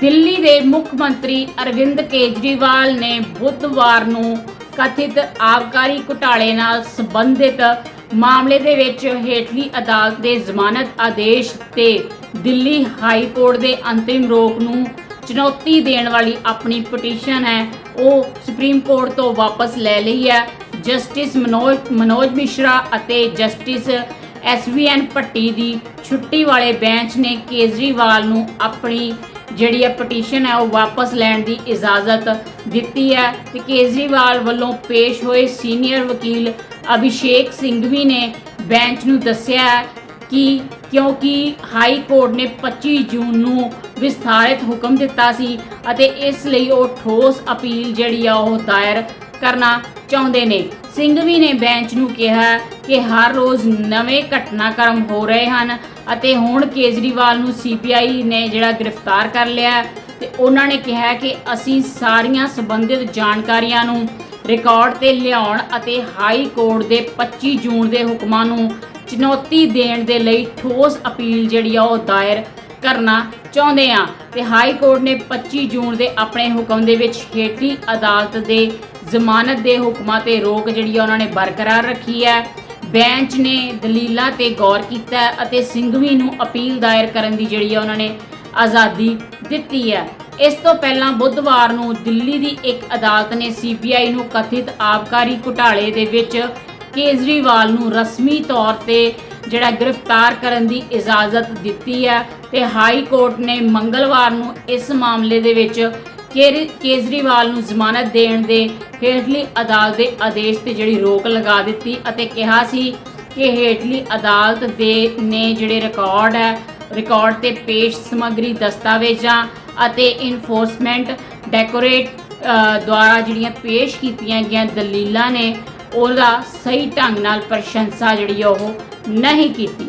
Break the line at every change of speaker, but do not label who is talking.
ਦਿੱਲੀ ਦੇ ਮੁੱਖ ਮੰਤਰੀ ਅਰਵਿੰਦ ਕੇਜਰੀਵਾਲ ਨੇ ਬੁੱਧਵਾਰ ਨੂੰ ਕਥਿਤ ਆਬਕਾਰੀ ਘੁਟਾਲੇ ਨਾਲ ਸੰਬੰਧਿਤ ਮਾਮਲੇ ਦੇ ਵਿੱਚ ਹੇਠਲੀ ਅਦਾਲਤ ਦੇ ਜ਼ਮਾਨਤ ਆਦੇਸ਼ ਤੇ ਦਿੱਲੀ ਹਾਈ ਕੋਰਟ ਦੇ ਅੰਤਿਮ ਰੋਕ ਨੂੰ ਚੁਣੌਤੀ ਦੇਣ ਵਾਲੀ ਆਪਣੀ ਪਟੀਸ਼ਨ ਹੈ। ਉਹ ਸੁਪਰੀਮ ਕੋਰਟ ਤੋਂ ਵਾਪਸ ਲੈ ਲਈ ਹੈ। ਜਸਟਿਸ ਮਨੋਜ ਮਨੋਜ ਮਿਸ਼ਰਾ ਅਤੇ ਜਸਟਿਸ ਐਸਵੀਐਨ ਭੱਟੀ ਦੀ ਛੁੱਟੀ ਵਾਲੇ ਬੈਂਚ ਨੇ ਕੇਜਰੀਵਾਲ ਨੂੰ ਆਪਣੀ ਜਿਹੜੀ ਹੈ ਪਟੀਸ਼ਨ ਹੈ ਉਹ ਵਾਪਸ ਲੈਣ ਦੀ ਇਜਾਜ਼ਤ ਦਿੱਤੀ ਹੈ ਤੇ ਕੇਜਰੀਵਾਲ ਵੱਲੋਂ ਪੇਸ਼ ਹੋਏ ਸੀਨੀਅਰ ਵਕੀਲ ਅਭਿਸ਼ੇਕ ਸਿੰਘਵੀ ਨੇ ਬੈਂਚ ਨੂੰ ਦੱਸਿਆ ਕਿ ਕਿਉਂਕਿ ਹਾਈ ਕੋਰਟ ਨੇ 25 ਜੂਨ ਨੂੰ ਵਿਸਥਾਰਿਤ ਹੁਕਮ ਦਿੱਤਾ ਸੀ ਅਤੇ ਇਸ ਲਈ ਉਹ ਠੋਸ ਅਪੀਲ ਜਿਹੜੀ ਆ ਉਹ ਦਾਇਰ ਕਰਨਾ ਚਾਹੁੰਦੇ ਨੇ। ਸਿੰਘਵੀ ਨੇ ਬੈਂਚ ਨੂੰ ਕਿਹਾ ਕਿ ਹਰ ਰੋਜ਼ ਨਵੇਂ ਘਟਨਾਕ੍ਰਮ ਹੋ ਰਹੇ ਹਨ ਅਤੇ ਹੁਣ ਕੇਜਰੀਵਾਲ ਨੂੰ ਸੀਬੀਆਈ ਨੇ ਜਿਹੜਾ ਗ੍ਰਿਫਤਾਰ ਕਰ ਲਿਆ ਹੈ ਤੇ ਉਹਨਾਂ ਨੇ ਕਿਹਾ ਕਿ ਅਸੀਂ ਸਾਰੀਆਂ ਸੰਬੰਧਿਤ ਜਾਣਕਾਰੀਆਂ ਨੂੰ ਰਿਕਾਰਡ ਤੇ ਲਿਆਉਣ ਅਤੇ ਹਾਈ ਕੋਰਟ ਦੇ 25 ਜੂਨ ਦੇ ਹੁਕਮਾਂ ਨੂੰ ਚੁਣੌਤੀ ਦੇਣ ਦੇ ਲਈ ਠੋਸ ਅਪੀਲ ਜਿਹੜੀ ਆ ਉਹ ਦਾਇਰ ਕਰਨਾ ਚਾਹੁੰਦੇ ਆ ਤੇ ਹਾਈ ਕੋਰਟ ਨੇ 25 ਜੂਨ ਦੇ ਆਪਣੇ ਹੁਕਮ ਦੇ ਵਿੱਚ ਹੇਠਲੀ ਅਦਾਲਤ ਦੇ ਜ਼ਮਾਨਤ ਦੇ ਹੁਕਮਾਂ ਤੇ ਰੋਕ ਜਿਹੜੀ ਆ ਉਹਨਾਂ ਨੇ ਬਰਕਰਾਰ ਰੱਖੀ ਹੈ। ਬੈਂਚ ਨੇ ਦਲੀਲਾਂ ਤੇ ਗੌਰ ਕੀਤਾ ਅਤੇ ਸਿੰਘਵੀ ਨੂੰ ਅਪੀਲ ਦਾਇਰ ਕਰਨ ਦੀ ਜਿਹੜੀ ਆ ਉਹਨਾਂ ਨੇ ਆਜ਼ਾਦੀ ਦਿੱਤੀ ਹੈ। ਇਸ ਤੋਂ ਪਹਿਲਾਂ ਬੁੱਧਵਾਰ ਨੂੰ ਦਿੱਲੀ ਦੀ ਇੱਕ ਅਦਾਲਤ ਨੇ ਸੀਬੀਆਈ ਨੂੰ ਕਥਿਤ ਆਬਕਾਰੀ ਘੁਟਾਲੇ ਦੇ ਵਿੱਚ ਕੇਜਰੀਵਾਲ ਨੂੰ ਰਸਮੀ ਤੌਰ ਤੇ ਜਿਹੜਾ ਗ੍ਰਿਫਤਾਰ ਕਰਨ ਦੀ ਇਜਾਜ਼ਤ ਦਿੱਤੀ ਹੈ ਤੇ ਹਾਈ ਕੋਰਟ ਨੇ ਮੰਗਲਵਾਰ ਨੂੰ ਇਸ ਮਾਮਲੇ ਦੇ ਵਿੱਚ ਕੇਜਰੀਵਾਲ ਨੂੰ ਜ਼ਮਾਨਤ ਦੇਣ ਦੇ ਹੇਠਲੀ ਅਦਾਲਤ ਦੇ ਆਦੇਸ਼ ਤੇ ਜਿਹੜੀ ਰੋਕ ਲਗਾ ਦਿੱਤੀ ਅਤੇ ਕਿਹਾ ਸੀ ਕਿ ਹੇਠਲੀ ਅਦਾਲਤ ਦੇ ਨੇ ਜਿਹੜੇ ਰਿਕਾਰਡ ਹੈ ਰਿਕਾਰਡ ਤੇ ਪੇਸ਼ ਸਮੱਗਰੀ ਦਸਤਾਵੇਜ਼ਾਂ ਅਤੇ ਇਨਫੋਰਸਮੈਂਟ ਡੈਕੋਰੇਟ ਦੁਆਰਾ ਜਿਹੜੀਆਂ ਪੇਸ਼ ਕੀਤੀਆਂ ਗਈਆਂ ਦਲੀਲਾਂ ਨੇ, ਉਹਦਾ ਸਹੀ ਢੰਗ ਨਾਲ ਪ੍ਰਸ਼ੰਸਾ ਜਿਹੜੀ ਆ ਉਹ ਨਹੀਂ ਕੀਤੀ।